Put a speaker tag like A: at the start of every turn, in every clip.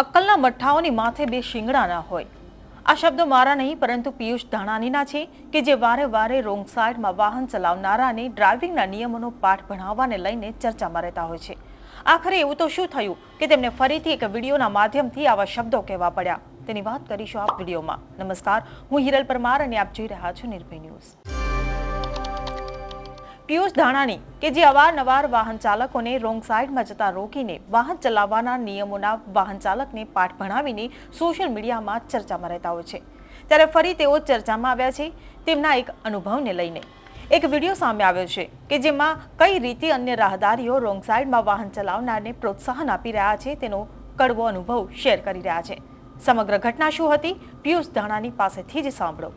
A: અક્કલના મઠ્ઠાઓની માથે બે શિંગડાના હોય. આ શબ્દો મારા નહીં, પરંતુ પિયુષ ધાણાનીના છે કે જે વારે વારે રોંગ સાઈડમાં વાહન ચલાવનારાને ડ્રાઇવિંગના નિયમોનો પાઠ ભણાવવાને લઈને ચર્ચામાં રહેતા હોય છે. આખરે એવું તો શું થયું કે તેમને ફરીથી એક વિડીયોના માધ્યમથી આવા શબ્દો કહેવા પડ્યા? તેની વાત કરીશું આ વિડીયોમાં. નમસ્કાર, હું હિરલ પરમાર અને આપ જોઈ રહ્યા છો નિર્ભય ન્યૂઝ. પિયુષ ધાણાની કે જે અવારનવાર વાહન ચાલકોને રોંગ સાઈડમાં જતા રોકીને વાહન ચલાવવાના નિયમોના વાહન ચાલકને પાઠ ભણાવીને સોશિયલ મીડિયામાં ચર્ચામાં રહેતા હોય છે. ત્યારે ફરી તેઓ ચર્ચામાં આવ્યા છે, તેમના એક અનુભવને લઈને. એક વીડિયો સામે આવ્યો છે કે જેમાં કઈ રીતે અન્ય રાહદારીઓ રોંગ સાઈડમાં વાહન ચલાવનારને પ્રોત્સાહન આપી રહ્યા છે તેનો કડવો અનુભવ શેર કરી રહ્યા છે. સમગ્ર ઘટના શું હતી? પિયુષ ધાણાની પાસેથી જ સાંભળો.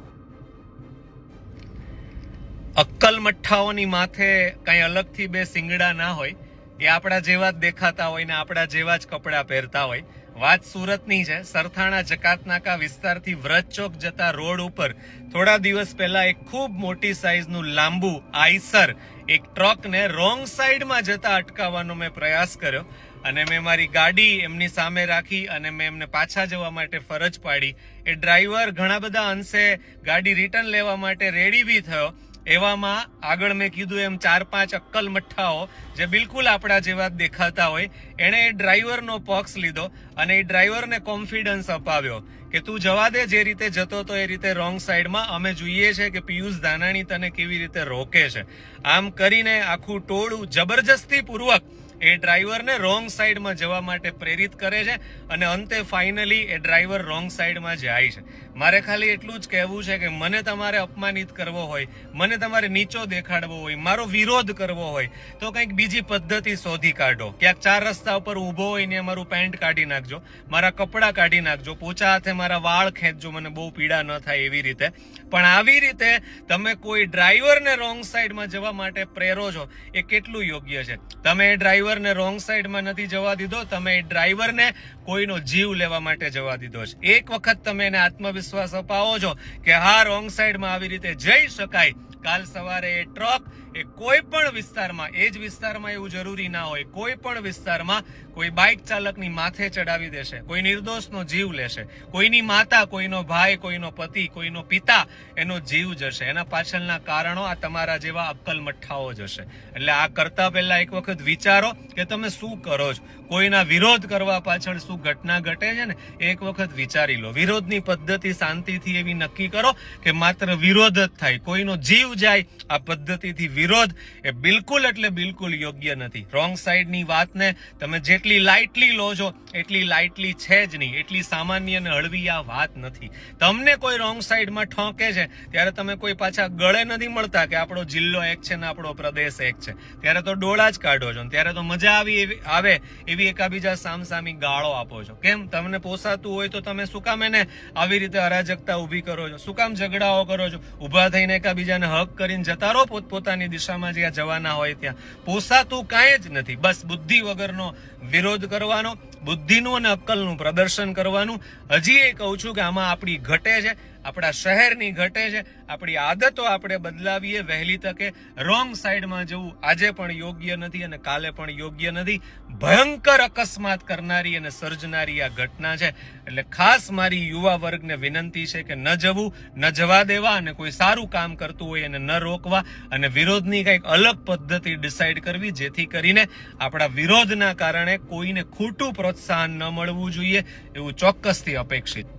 B: અક્કલ મઠ્ઠાઓની માથે કઈ અલગથી બે સિંગડા ના હોય, એ આપણા જેવા જ દેખાતા હોય ને આપણા જેવા જ કપડાં પહેરતા હોય. વાત સુરતની છે. સરથાણા જકાતનાકા વિસ્તારથી વ્રત ચોક જતા રોડ ઉપર થોડા દિવસ પહેલા એક ખૂબ મોટી સાઈઝનું લાંબુ આઈસર એક ટ્રકને રોંગ સાઈડમાં જતા અટકાવવાનો મેં પ્રયાસ કર્યો અને મેં મારી ગાડી એમની સામે રાખી અને મેં એમને પાછા જવા માટે ફરજ પાડી. એ ડ્રાઈવર ઘણા બધા અંશે ગાડી રિટર્ન લેવા માટે રેડી બી થયો. એવામાં આગળ મેં કીધું એમ ચાર પાંચ અક્કલ મઠ્ઠાઓ જે બિલકુલ આપણા જેવા દેખાતા હોય. એણે એ ડ્રાઈવરનો પક્ષ લીધો અને એ ડ્રાઈવરને કોન્ફિડન્સ અપાવ્યો કે તું જવા દે જે રીતે જતો તો એ રીતે રોંગ સાઈડમાં. અમે જોઈએ છે કે પિયુષ દાનાણી તને કેવી રીતે રોકે છે. આમ કરીને આખું ટોળું જબરજસ્તી પૂર્વક એ ડ્રાઈવરને રોંગ સાઈડમાં જવા માટે પ્રેરિત કરે છે અને અંતે ફાઇનલી એ ડ્રાઈવર રોંગ સાઈડમાં જાય છે. મારે ખાલી એટલું જ કહેવું છે કે મને તમારે અપમાનિત કરવો હોય, મને તમારે નીચો દેખાડવો હોય, મારો વિરોધ કરવો હોય, તો કંઈક બીજી પદ્ધતિ શોધી કાઢો. ક્યાંક ચાર રસ્તા ઉપર ઊભો હોય ને મારું પેન્ટ કાઢી નાખજો, મારા કપડાં કાઢી નાખજો, પોચા હાથે મારા વાળ ખેંચજો, મને બહુ પીડા ન થાય એવી રીતે. પણ આવી રીતે તમે કોઈ ડ્રાઈવરને રોંગ સાઈડમાં જવા માટે પ્રેરો છો, એ કેટલું યોગ્ય છે? તમે એ ડ્રાઈવરને રોંગ સાઈડમાં નથી જવા દીધો, તમે એ ડ્રાઈવરને કોઈનો જીવ લેવા માટે જવા દીધો છે. એક વખત તમે એને આત્મવિશ્વાસ અપાવો છો કે હા રોંગ સાઈડમાં આવી રીતે જઈ શકાય. કાલ સવારે એ ટ્રક એ કોઈ પણ વિસ્તારમાં, એ જ વિસ્તારમાં એવું જરૂરી ના હોય, કોઈ પણ વિસ્તારમાં કોઈ બાઇક ચાલકની માથે ચડાવી દેશે, કોઈ નિર્દોષનો જીવ લેશે, કોઈની માતા, કોઈનો ભાઈ, કોઈનો પતિ, કોઈનો પિતા એનો જીવ જશે. એના પાછળના કારણો આ તમારા જેવા અક્કલ મઠ્ઠાઓ જશે એટલે આ કરતા પહેલા એક વખત વિચારો કે તમે શું કરો છો? કોઈના વિરોધ કરવા પાછળ શું ઘટના ઘટે છે ને, એક વખત વિચારી લો. વિરોધની પદ્ધતિ શાંતિથી એવી નક્કી કરો કે માત્ર વિરોધ જ થાય. કોઈનો જીવ જાય, આ પદ્ધતિથી વિરોધ એ બિલકુલ એટલે બિલકુલ યોગ્ય નથી. રોંગ સાઈડની વાતને તમે જેટલી લાઇટલી લો છો, એટલી લાઇટલી છે જ નહીં. એટલી સામાન્ય અને હળવી આ વાત નથી. તમને કોઈ રોંગ સાઈડમાં ઠોકે છે, ત્યારે તમે કોઈ પાછા ગળે નથી મળતા કે આપણો જિલ્લો એક છે ને આપણો પ્રદેશ એક છે. ત્યારે તો ડોળા જ કાઢો છો ત્યારે તો મજા આવી આવે એવી એકાબીજા સામસામી ગાળો આપો છો. કેમ? તમને પોસાતું હોય તો તમે શું કામ એને આવી રીતે અરાજકતા ઊભી કરો છો? શું કામ ઝઘડાઓ કરો છો? ઊભા થઈને એકાબીજાને હક કરીને જતા રહો પોતપોતાની દિશામાં જ્યાં જવાના હોય ત્યાં. પોસાતું કાંઈ જ નથી. બસ બુદ્ધિ વગરનો વિરોધ કરવાનો, બુદ્ધિનું અને અક્કલનું પ્રદર્શન કરવાનું. હજી એ કહું છું કે આમાં આપણી ઘટે છે. આપણા શહેરની ઘટે છે. આપણી આદતો આપણે બદલાવીએ વહેલી તકે. રોંગ સાઈડમાં જવું આજે પણ યોગ્ય નથી અને કાલે પણ યોગ્ય નથી. ભયંકર અકસ્માત કરનારી અને સર્જનારી આ ઘટના છે. એટલે ખાસ મારી યુવા વર્ગને વિનંતી છે કે ન જવું, ન જવા દેવા અને કોઈ સારું કામ કરતું હોય એને ન રોકવા અને વિરોધની કંઈક અલગ પદ્ધતિ ડિસાઈડ કરવી જેથી કરીને આપણા વિરોધના કારણે કોઈને ખોટું પ્રોત્સાહન ન મળવું જોઈએ એવું ચોક્કસથી અપેક્ષિત.